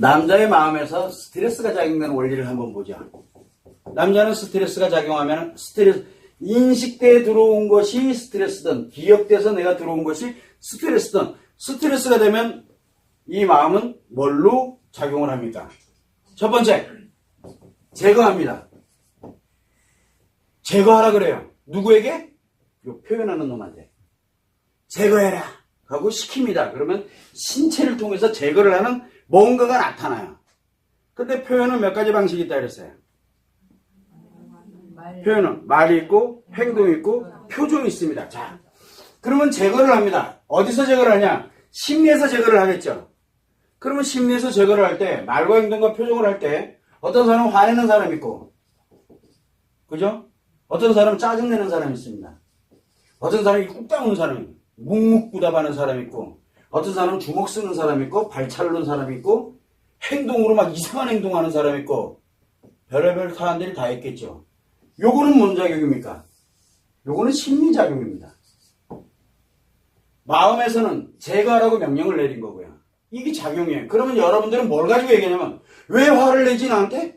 남자의 마음에서 스트레스가 작용되는 원리를 한번 보자. 남자는 스트레스가 작용하면 스트레스 인식대에 들어온 것이 스트레스든 기억돼서 내가 들어온 것이 스트레스든 스트레스가 되면 이 마음은 뭘로 작용을 합니까? 첫 번째 제거합니다. 제거하라 그래요. 누구에게? 요 표현하는 놈한테. 제거해라. 하고 시킵니다. 그러면 신체를 통해서 제거를 하는 뭔가가 나타나요. 근데 표현은 몇 가지 방식이 있다 그랬어요. 표현은 말이 있고 행동이 있고 표정이 있습니다. 자, 그러면 제거를 합니다. 어디서 제거를 하냐? 심리에서 제거를 하겠죠. 그러면 심리에서 제거를 할 때 말과 행동과 표정을 할 때 어떤 사람은 화내는 사람이 있고 그죠? 어떤 사람은 짜증내는 사람이 있습니다. 어떤 사람이 꾹 다무는 사람이 묵묵부답하는 사람이 있고 어떤 사람은 주먹 쓰는 사람이 있고 발차르는 사람이 있고 행동으로 막 이상한 행동하는 사람이 있고 별의별 사람들이 다 있겠죠. 요거는 뭔 작용입니까? 요거는 심리작용입니다. 마음에서는 제거하라고 명령을 내린 거고요. 이게 작용이에요. 그러면 여러분들은 뭘 가지고 얘기하냐면 왜 화를 내지 나한테?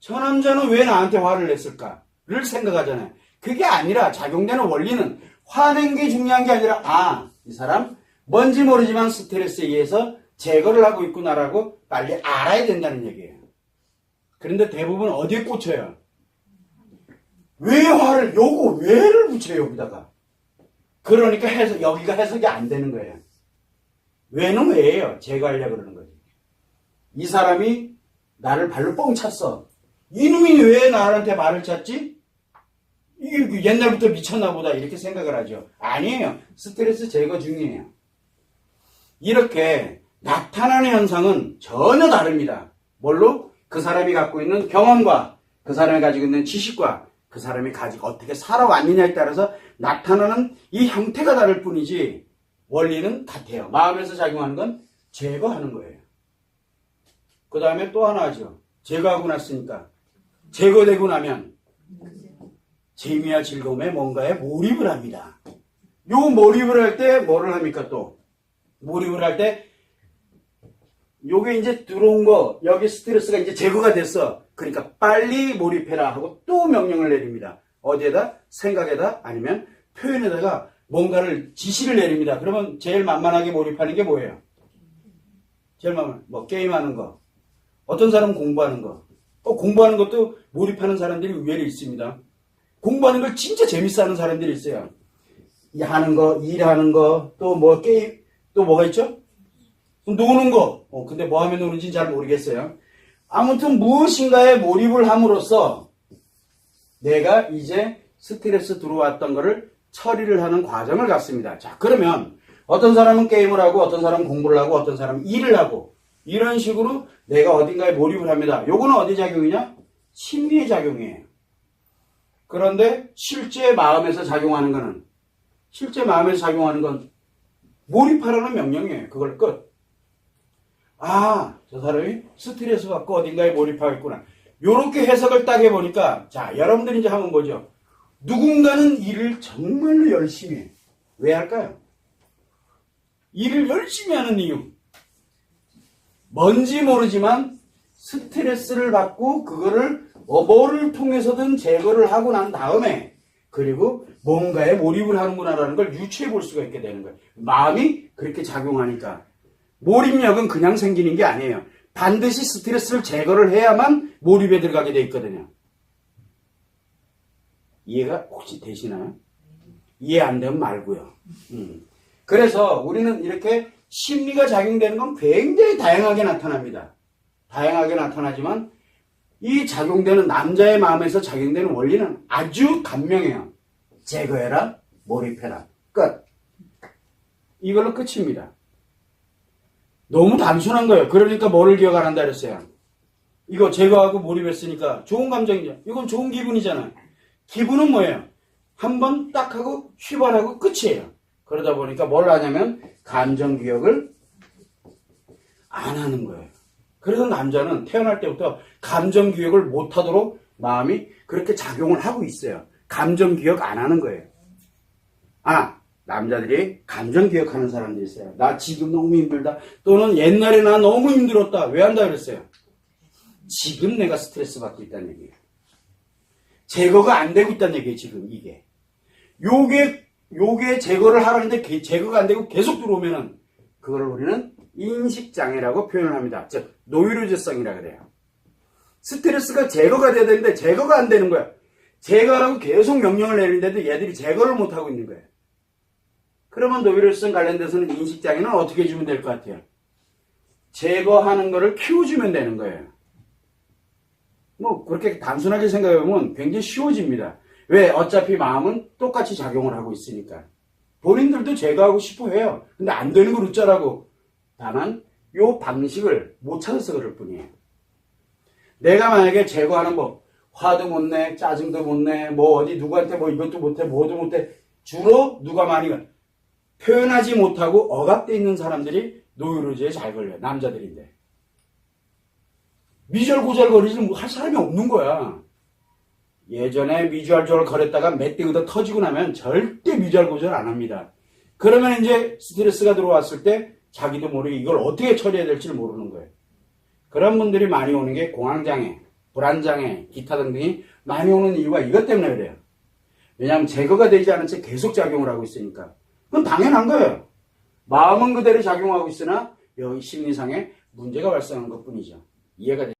저 남자는 왜 나한테 화를 냈을까?를 생각하잖아요. 그게 아니라 작용되는 원리는 화낸 게 중요한 게 아니라 아, 이 사람 뭔지 모르지만 스트레스에 의해서 제거를 하고 있구나라고 빨리 알아야 된다는 얘기예요. 그런데 대부분 어디에 꽂혀요? 왜 화를 요거 왜를 붙여요 여기다가 그러니까 해석 여기가 해석이 안 되는 거예요. 왜는 왜예요? 제거하려고 그러는 거지. 이 사람이 나를 발로 뻥 찼어. 이놈이 왜 나한테 말을 찼지? 이게 옛날부터 미쳤나 보다 이렇게 생각을 하죠. 아니에요. 스트레스 제거 중이에요. 이렇게 나타나는 현상은 전혀 다릅니다. 뭘로? 그 사람이 갖고 있는 경험과 그 사람이 가지고 있는 지식과 그 사람이 가지고 어떻게 살아왔느냐에 따라서 나타나는 이 형태가 다를 뿐이지 원리는 같아요. 마음에서 작용하는 건 제거하는 거예요. 그 다음에 또 하나 하죠. 제거하고 났으니까 제거되고 나면 재미와 즐거움에 뭔가에 몰입을 합니다. 요 몰입을 할 때 뭐를 합니까 또? 몰입을 할 때 요게 이제 들어온 거 여기 스트레스가 이제 제거가 됐어. 그러니까 빨리 몰입해라 하고 또 명령을 내립니다. 어디에다? 생각에다 아니면 표현에다가 뭔가를 지시를 내립니다. 그러면 제일 만만하게 몰입하는 게 뭐예요? 제일 만만 뭐 게임하는 거. 어떤 사람은 공부하는 거. 어, 공부하는 것도 몰입하는 사람들이 의외로 있습니다. 공부하는 걸 진짜 재밌어 하는 사람들이 있어요. 이 하는 거, 일하는 거, 또 뭐 게임, 또 뭐가 있죠? 노는 거. 어, 근데 뭐 하면 노는지 잘 모르겠어요. 아무튼 무엇인가에 몰입을 함으로써 내가 이제 스트레스 들어왔던 거를 처리를 하는 과정을 갖습니다. 자, 그러면 어떤 사람은 게임을 하고 어떤 사람은 공부를 하고 어떤 사람은 일을 하고 이런 식으로 내가 어딘가에 몰입을 합니다. 요거는 어디 작용이냐? 심리의 작용이에요. 그런데 실제 마음에서 작용하는 거는 실제 마음에서 작용하는 건 몰입하라는 명령이에요. 그걸 끝. 아, 저 사람이 스트레스 받고 어딘가에 몰입하겠구나. 요렇게 해석을 딱 해보니까, 자, 여러분들이 이제 한번 보죠. 누군가는 일을 정말로 열심히 해. 왜 할까요? 일을 열심히 하는 이유. 뭔지 모르지만 스트레스를 받고 그거를 어, 뭐를 통해서든 제거를 하고 난 다음에 그리고 뭔가에 몰입을 하는구나라는 걸 유추해 볼 수가 있게 되는 거예요. 마음이 그렇게 작용하니까. 몰입력은 그냥 생기는 게 아니에요. 반드시 스트레스를 제거를 해야만 몰입에 들어가게 돼 있거든요. 이해가 혹시 되시나요? 이해 안 되면 말고요. 음. 그래서 우리는 이렇게 심리가 작용되는 건 굉장히 다양하게 나타납니다. 다양하게 나타나지만 이 작용되는 남자의 마음에서 작용되는 원리는 아주 간명해요. 제거해라, 몰입해라. 끝. 이걸로 끝입니다. 너무 단순한 거예요. 그러니까 뭐를 기억 안 한다 그랬어요. 이거 제거하고 몰입했으니까 좋은 감정이죠. 이건 좋은 기분이잖아요. 기분은 뭐예요? 한번 딱 하고 휘발하고 끝이에요. 그러다 보니까 뭘 하냐면 감정 기억을 안 하는 거예요. 그래서 남자는 태어날 때부터 감정 기억을 못 하도록 마음이 그렇게 작용을 하고 있어요. 감정 기억 안 하는 거예요. 아, 남자들이 감정 기억하는 사람들이 있어요. 나 지금 너무 힘들다. 또는 옛날에 나 너무 힘들었다. 왜 한다 그랬어요? 지금 내가 스트레스 받고 있다는 얘기예요. 제거가 안 되고 있다는 얘기예요, 지금 이게. 요게, 요게 제거를 하라는데 게- 제거가 안 되고 계속 들어오면은 그걸 우리는 인식장애라고 표현을 합니다. 즉, 노이로제성이라 그래요. 스트레스가 제거가 돼야 되는데 제거가 안 되는 거야. 제거하라고 계속 명령을 내리는데도 얘들이 제거를 못하고 있는 거예요. 그러면 노이로제성 관련돼서는 인식장애는 어떻게 해주면 될 것 같아요? 제거하는 거를 키워주면 되는 거예요. 뭐 그렇게 단순하게 생각해보면 굉장히 쉬워집니다. 왜? 어차피 마음은 똑같이 작용을 하고 있으니까. 본인들도 제거하고 싶어 해요. 근데 안 되는 걸 어쩌라고. 다만 요 방식을 못 찾아서 그럴 뿐이에요. 내가 만약에 제거하는 법, 화도 못 내, 짜증도 못 내, 뭐 어디 누구한테 뭐 이것도 못해, 뭐도 못해. 주로 누가 많이 가- 표현하지 못하고 억압돼 있는 사람들이 노이로제에 잘 걸려요. 남자들인데. 미절고절거리지 뭐할 사람이 없는 거야. 예전에 미주알조를 거렸다가 멧돼지가 터지고 나면 절대 미주알고절 안 합니다. 그러면 이제 스트레스가 들어왔을 때 자기도 모르게 이걸 어떻게 처리해야 될지 모르는 거예요. 그런 분들이 많이 오는 게 공황장애, 불안장애, 기타 등등이 많이 오는 이유가 이것 때문에 그래요. 왜냐하면 제거가 되지 않은 채 계속 작용을 하고 있으니까. 그건 당연한 거예요. 마음은 그대로 작용하고 있으나 여기 심리상에 문제가 발생한 것 뿐이죠. 이해가 되